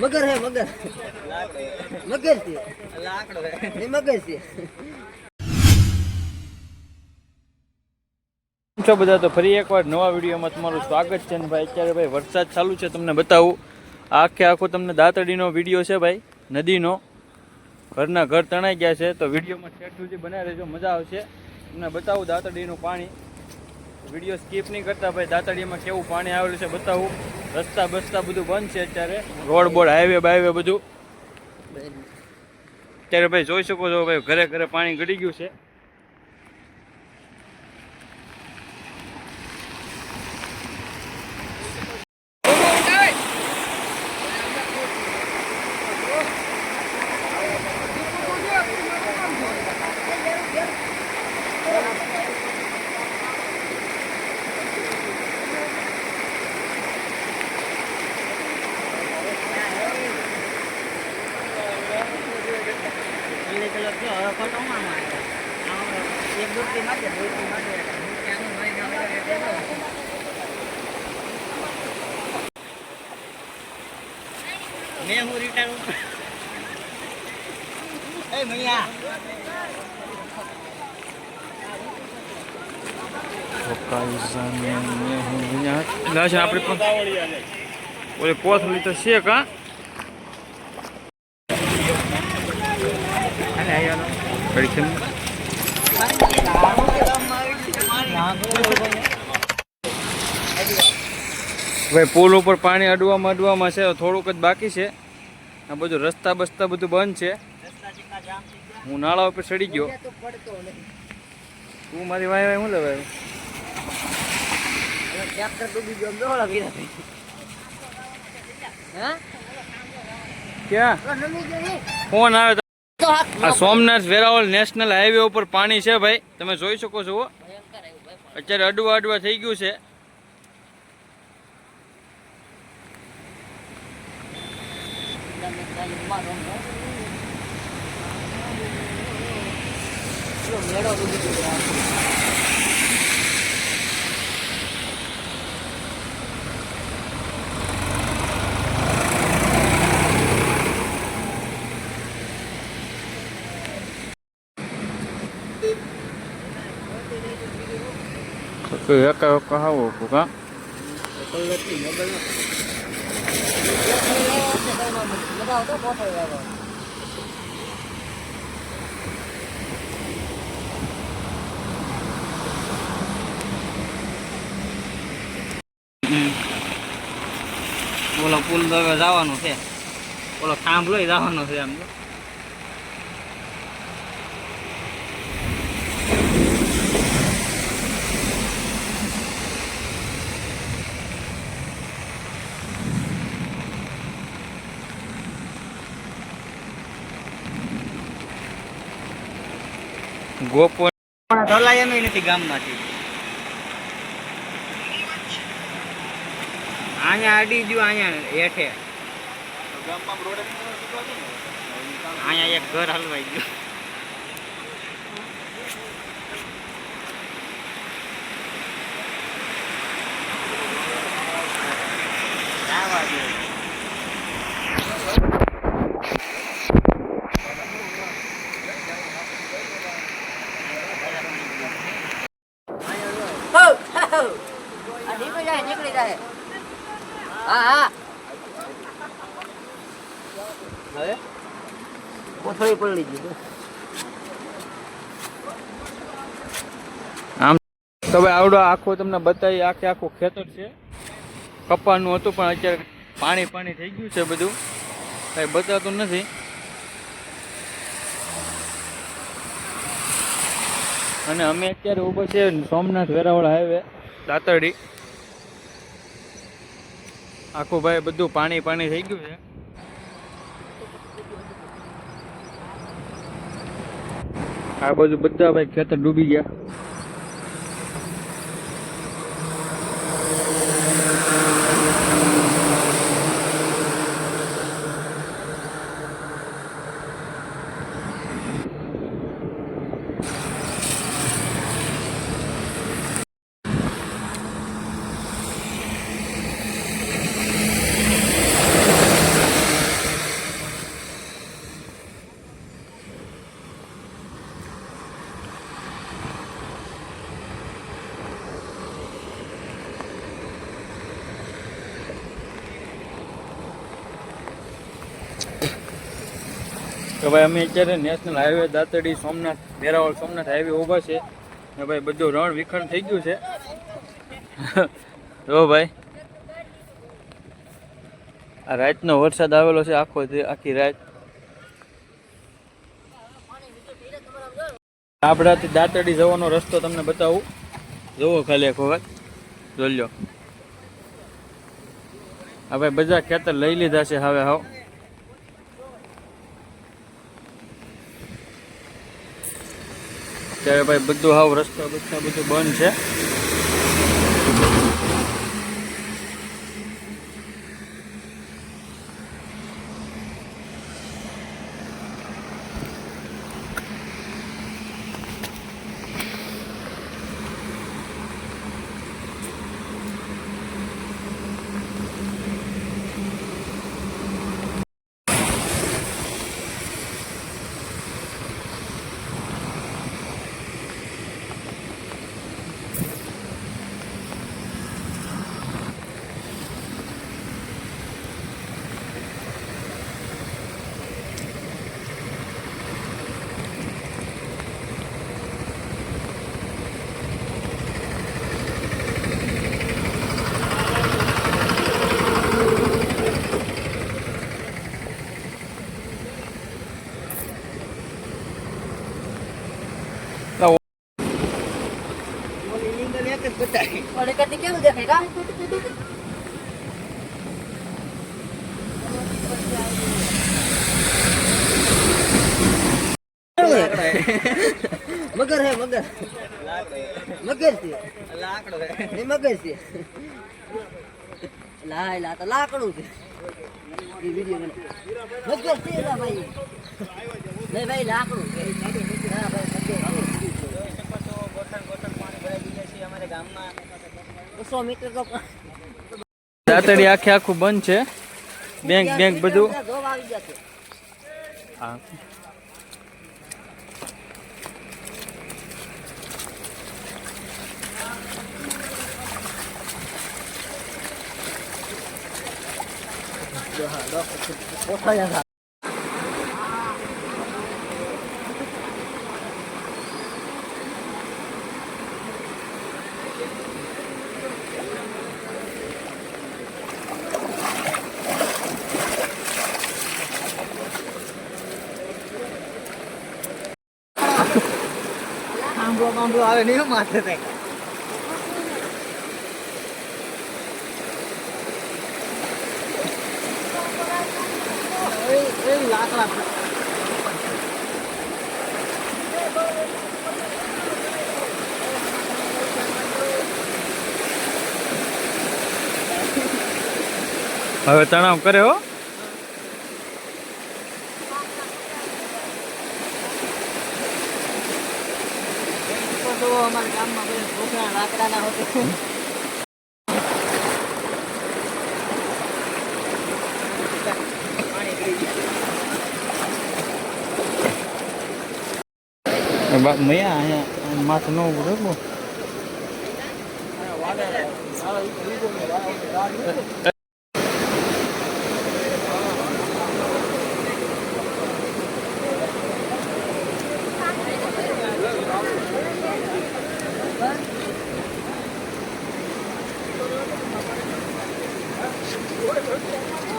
મગર હે, મગર. મગર મગર છે. છો બધા? તો ફરી એકવાર નવા વિડીયોમાં તમારું સ્વાગત છે ને ભાઈ, અત્યારે ભાઈ વરસાદ ચાલુ છે, તમને બતાવું. આખે આખો તમને દાંતડીનો વીડિયો છે ભાઈ, નદીનો. ઘરના ઘર તણાઈ ગયા છે, તો વિડીયોમાં છેઠ સુધી બનાવી રહેજો, મજા આવશે. તમને બતાવું દાંતરડીનું પાણી. વીડિયો સ્કીપ નહીં કરતા ભાઈ દાંતડીમાં કેવું પાણી આવેલું છે બતાવું. રસ્તા બસ્તા બધું બંધ છે અત્યારે. રોડ બોર્ડ હાઈવે બાઈવે બધું. અત્યારે ભાઈ જોઈ શકો છો ભાઈ ઘરે ઘરે પાણી ગળી ગયું છે. મેં હું રિટર્ન એ આપણે પણ ઓલે કોથળી તો છે કા કેમ ભાઈ, પુલ ઉપર પાણી અડવામાં અડવામાં છે, થોડુંક જ બાકી છે. આ બધું રસ્તા બસ્તા બધું બંધ છે. હું નાળા ઉપર ચડી ગયો. તું મારી વાય વાય હું લેવાય ક્યાં? ફોન આવે સોમનાથ વેરાવળ નેશનલ હાઈવે ઉપર પાણી છે ભાઈ. તમે જોઈ શકો છો. અત્યારે અડવા અડવા થઈ ગયું છે. મેળો ડૂબી ગયો એકા એકા હાવો કા બધા તો ફોટો આવ્યો ઓલો પુલ તો હવે જવાનો છે ઓલો થાંભલો જવાનો છે આમ ગોપો પણ ઢોલાય એમ નથી ગામમાંથી. અહીંયા અડી ગયું અહીંયા હેઠે. અહીંયા એક ઘર હલવાઈ ગયું. જવા દે. હો હો આ નીકળી જાય નીકળી જાય હા હા હવે કોથળી પલળી ગઈ તો ભાઈ આવડો આખો તમને બતાવી, આખે આખું ખેતર છે. કપાનું હતું, પણ અત્યારે પાણી પાણી થઈ ગયું છે બધું. કાંઈ બતાતું નથી. અને અમે અત્યારે ઊભો છે સોમનાથ વેરાવળ હાઈવે દાતરડી આખું ભાઈ બધું પાણી પાણી થઈ ગયું છે. આ બધું બધા ભાઈ ખેતર ડૂબી ગયા. તો ભાઈ અમે અત્યારે national highway Datadi Somnath, Veraval Somnath highway ઊભા છે. ને ભાઈ બધું રણ વિખંડ થઈ ગયું છે. જો ભાઈ, આ રાતનો વરસાદ આવેલો છે આખો આખી રાત. આપણાથી દાંતડી જવાનો રસ્તો તમને બતાવું. જોવો ખાલી એક વખત. જોઈ લો. હવે બધા ખેતર લઈ લીધા છે હવે હાવ. ત્યારે ભાઈ બધું હાવ રસ્તા બસ્તા બધું બંધ છે ઓલે કા મગર હે મગર મગર છે નહીં મગર છે લા લા તો લાકડું છે વિડિયો મગર છે લા ભાઈ નહીં ભાઈ લાકડું હા ભાઈ મગર સો મીટર તો દાતડી આખે આખું બંધ છે. બેંક બેંક બધું. હા. કાંબળો કાંબળો આવે નહીં માથે થાય લાકડા હવે તણાવ કરે હો તો અમારા ગામમાં બધા છોકરા લાકડાના હોતે મૈયા અહીંયા માથે ન ઉભું રાખો અહીંથી બીજું આવે છે હું ક્યાં ગામ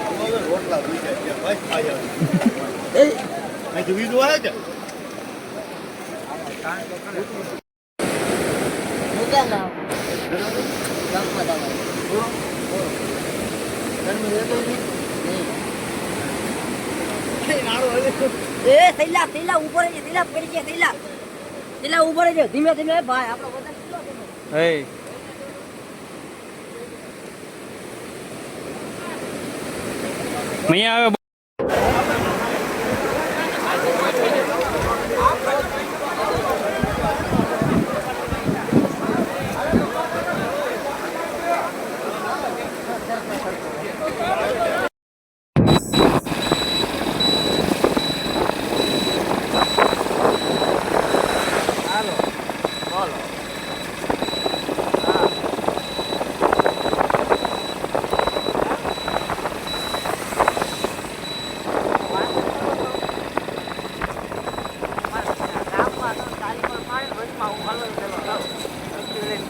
ગામમાં જવાનું એ થેલા થેલા ઉપર થેલા પડી ગયા થેલા થેલા ઉપર ધીમે ધીમે ભાઈ આપણો? હે મૈયા આવે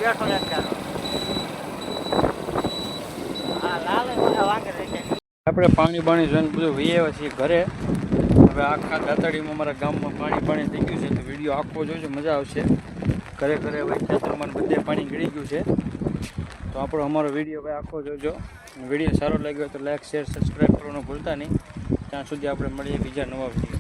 બેઠો આપણે પાણી પાણી જોઈને બધું વી છીએ ઘરે. હવે આખા દાતાડીમાં અમારા ગામમાં પાણી પાણી થઈ ગયું છે તો વીડિયો આખો જોજો, મજા આવશે. ઘરે ઘરે ભાઈ ખેતરમાં બધે પાણી ગળી ગયું છે. તો આપણો અમારો વીડિયો ભાઈ આખો જોજો. વીડિયો સારો લાગ્યો તો લાઈક શેર સબસ્ક્રાઈબ કરવાનું ભૂલતા નહીં. ત્યાં સુધી આપણે મળીએ બીજા નવા વીડિયો